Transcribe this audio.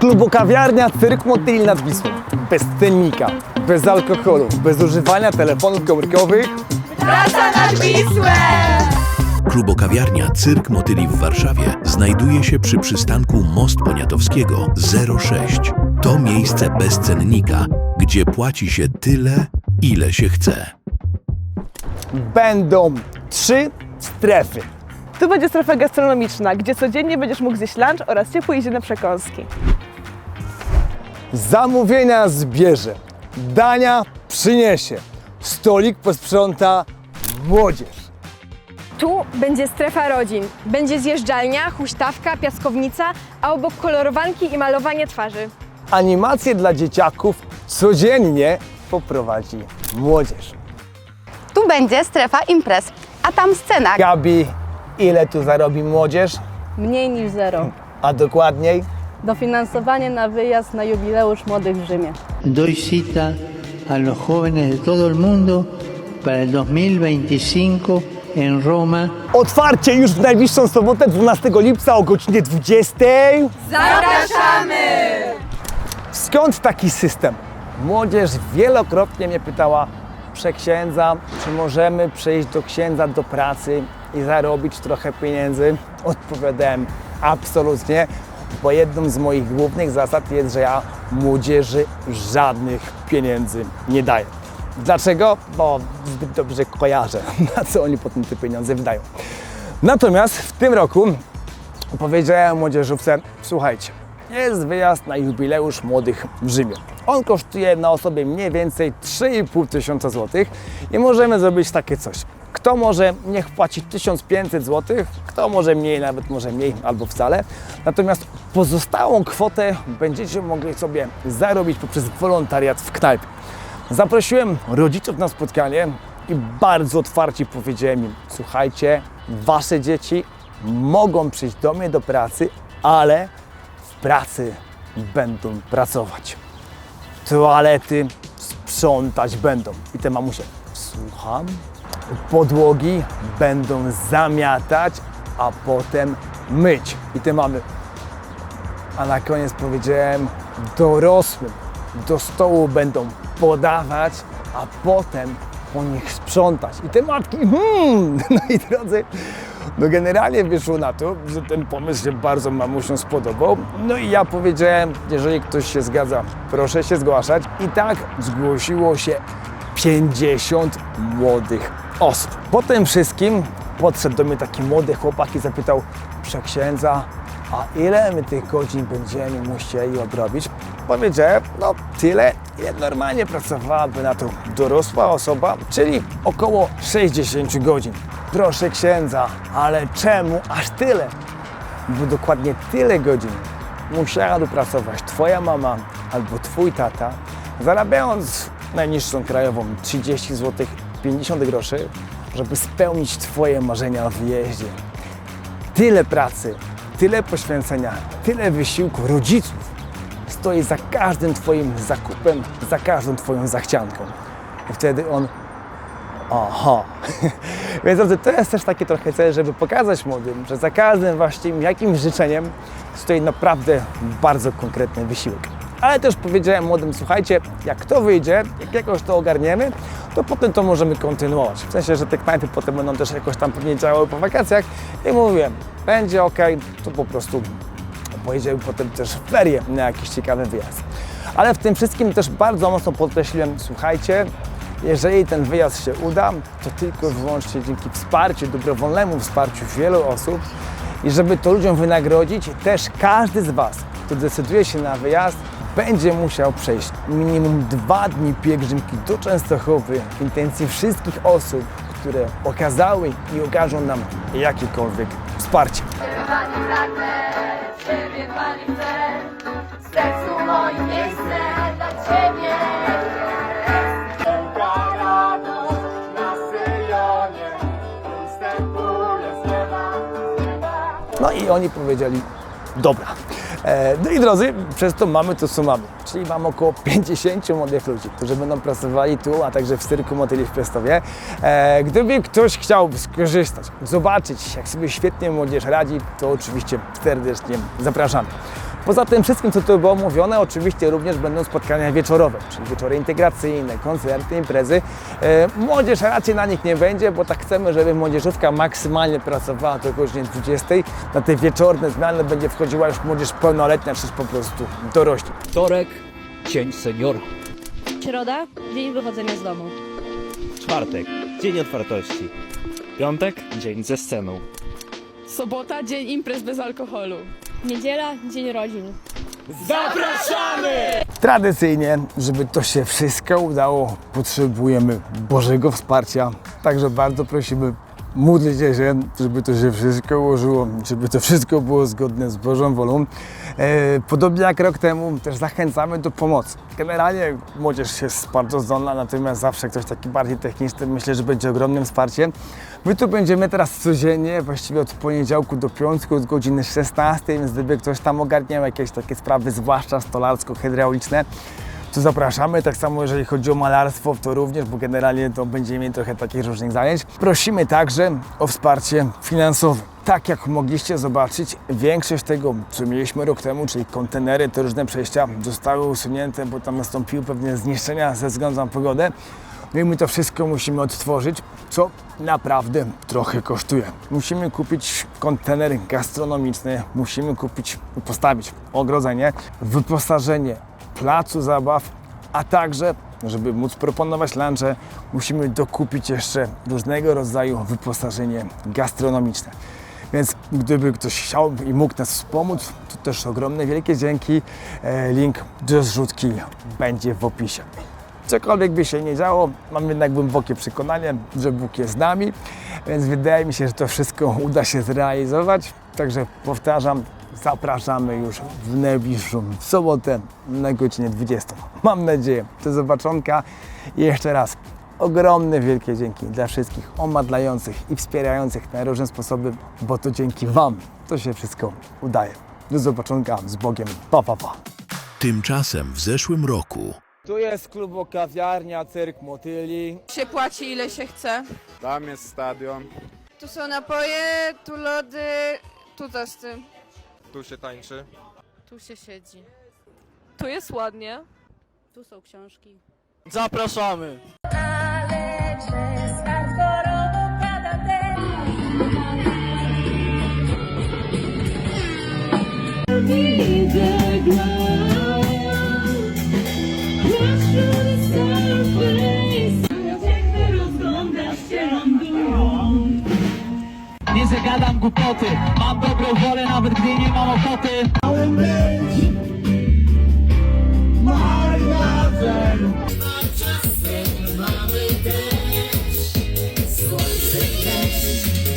Klubokawiarnia Cyrk Motyli nad Wisłą. Bez cennika, bez alkoholu, bez używania telefonów komórkowych. Praca nad Wisłę! Klubokawiarnia Cyrk Motyli w Warszawie znajduje się przy przystanku Most Poniatowskiego 06. To miejsce bez cennika, gdzie płaci się tyle, ile się chce. Będą trzy strefy. Tu będzie strefa gastronomiczna, gdzie codziennie będziesz mógł zjeść lunch oraz ciepłe jedzenie przekąski. Zamówienia zbierze, dania przyniesie, stolik posprząta młodzież. Tu będzie strefa rodzin. Będzie zjeżdżalnia, huśtawka, piaskownica, a obok kolorowanki i malowanie twarzy. Animacje dla dzieciaków codziennie poprowadzi młodzież. Tu będzie strefa imprez, a tam scena. Gabi, ile tu zarobi młodzież? Mniej niż zero. A dokładniej? Dofinansowanie na wyjazd na jubileusz młodych w Rzymie. doy cita a los jóvenes de todo el mundo para el 2025 en Roma. Otwarcie już w najbliższą sobotę 12 lipca o godzinie 20. Zapraszamy! Skąd taki system? Młodzież wielokrotnie mnie pytała, przeksiędza, czy możemy przejść do księdza do pracy i zarobić trochę pieniędzy? Odpowiadałem absolutnie, bo jedną z moich głównych zasad jest, że ja młodzieży żadnych pieniędzy nie daję. Dlaczego? Bo zbyt dobrze kojarzę, na co oni potem te pieniądze wydają. Natomiast w tym roku powiedziałem młodzieżówce, słuchajcie, jest wyjazd na jubileusz młodych w Rzymie. On kosztuje na osobie mniej więcej 3,5 tysiąca złotych i możemy zrobić takie coś. Kto może, niech płaci 1500 zł, kto może mniej, nawet może mniej albo wcale. Natomiast pozostałą kwotę będziecie mogli sobie zarobić poprzez wolontariat w knajpie. Zaprosiłem rodziców na spotkanie i bardzo otwarcie powiedziałem im: Słuchajcie, wasze dzieci mogą przyjść do mnie do pracy, ale pracy będą pracować. Toalety sprzątać będą. I te mamusie, słucham, podłogi będą zamiatać, a potem myć. I te mamy, a na koniec powiedziałem dorosłym do stołu będą podawać, a potem po nich sprzątać. I te matki, hmm, no i drodzy, no generalnie wyszło na to, że ten pomysł się bardzo mamusiom spodobał. No i ja powiedziałem, jeżeli ktoś się zgadza, proszę się zgłaszać. I tak zgłosiło się 50 młodych osób. Po tym wszystkim podszedł do mnie taki młody chłopak i zapytał, przeksiędza, a ile my tych godzin będziemy musieli odrobić? Powiedziałem, no tyle, ile normalnie pracowałaby na to dorosła osoba, czyli około 60 godzin. Proszę księdza, ale czemu aż tyle? Bo dokładnie tyle godzin musiałaby pracować Twoja mama albo Twój tata, zarabiając najniższą krajową 30 zł 50 groszy, żeby spełnić Twoje marzenia o wyjeździe tyle pracy, tyle poświęcenia, tyle wysiłku rodziców stoi za każdym Twoim zakupem, za każdą Twoją zachcianką. I wtedy on, aha. Więc drodzy, to jest też taki trochę cel, żeby pokazać młodym, że za każdym właśnie jakimś życzeniem stoi naprawdę bardzo konkretny wysiłek. Ale też powiedziałem młodym, słuchajcie, jak to wyjdzie, jak jakoś to ogarniemy, to potem to możemy kontynuować. W sensie, że te knajpy potem będą też jakoś tam pewnie działały po wakacjach. I mówiłem, będzie ok, to po prostu pojedziemy potem też w ferie na jakiś ciekawy wyjazd. Ale w tym wszystkim też bardzo mocno podkreśliłem, słuchajcie, jeżeli ten wyjazd się uda, to tylko i wyłącznie dzięki wsparciu, dobrowolnemu wsparciu wielu osób i żeby to ludziom wynagrodzić, też każdy z Was, kto decyduje się na wyjazd, będzie musiał przejść minimum dwa dni pielgrzymki do Częstochowy w intencji wszystkich osób, które okazały i okażą nam jakiekolwiek wsparcie. Ciebie Pani chcę, z sercu moim miejsce dla Ciebie. No i oni powiedzieli, dobra. E, No i drodzy, przez to mamy to, co mamy. Czyli mam około 50 młodych ludzi, którzy będą pracowali tu, a także w Cyrku Motyli w Piastowie. E, Gdyby ktoś chciał skorzystać, zobaczyć, jak sobie świetnie młodzież radzi, to oczywiście serdecznie zapraszamy. Poza tym wszystkim, co tu było mówione, oczywiście również będą spotkania wieczorowe, czyli wieczory integracyjne, koncerty, imprezy. E, Młodzież raczej na nich nie będzie, bo tak chcemy, żeby młodzieżówka maksymalnie pracowała do godziny 20. Na te wieczorne zmiany będzie wchodziła już młodzież pełnoletnia, czy po prostu dorośli. Wtorek, dzień seniora. Środa, dzień wychodzenia z domu. Czwartek, dzień otwartości. Piątek, dzień ze sceną. Sobota, dzień imprez bez alkoholu. Niedziela, dzień rodzin. Tradycyjnie, żeby to się wszystko udało, potrzebujemy Bożego wsparcia. Także bardzo prosimy, módlcie się, żeby to się wszystko ułożyło, żeby to wszystko było zgodne z Bożą wolą. E, podobnie jak rok temu, też zachęcamy do pomocy. Generalnie młodzież jest bardzo zdolna, natomiast zawsze ktoś taki bardziej techniczny myślę, że będzie ogromnym wsparciem. My tu będziemy teraz codziennie, właściwie od poniedziałku do piątku, od godziny 16, więc gdyby ktoś tam ogarniał jakieś takie sprawy, zwłaszcza stolarsko-hydrauliczne, to zapraszamy. Tak samo jeżeli chodzi o malarstwo, to również, bo generalnie to będziemy mieli trochę takich różnych zajęć. Prosimy także o wsparcie finansowe. Tak jak mogliście zobaczyć, większość tego, co mieliśmy rok temu, czyli kontenery, te różne przejścia, zostały usunięte, bo tam nastąpiły pewne zniszczenia ze względu na pogodę. No i my to wszystko musimy odtworzyć, co naprawdę trochę kosztuje. Musimy kupić kontener gastronomiczny, musimy kupić, postawić ogrodzenie, wyposażenie placu zabaw, a także, żeby móc proponować lunche, musimy dokupić jeszcze różnego rodzaju wyposażenie gastronomiczne. Więc gdyby ktoś chciał i mógł nas wspomóc, to też ogromne, wielkie dzięki. E, Link do zrzutki będzie w opisie. Cokolwiek by się nie działo, mam jednak głębokie przekonanie, że Bóg jest z nami, więc wydaje mi się, że to wszystko uda się zrealizować. Także powtarzam, zapraszamy już w najbliższą sobotę na godzinę 20. Mam nadzieję. Do zobaczonka i jeszcze raz ogromne, wielkie dzięki dla wszystkich omadlających i wspierających na różne sposoby, bo to dzięki Wam to się wszystko udaje. Do zobaczonka z Bogiem. Pa, pa, pa. Tymczasem w zeszłym roku Tu jest klub kawiarnia, cyrk motyli. Się płaci ile się chce. Tam jest stadion, Tu są napoje, tu lody, tu tosty. Tu się tańczy. Tu się siedzi. Tu jest ładnie. Tu są książki. Zapraszamy! nie zagadam głupoty. Mam dobrą wolę, nawet gdy nie mam ochoty. Ale być Marnarzem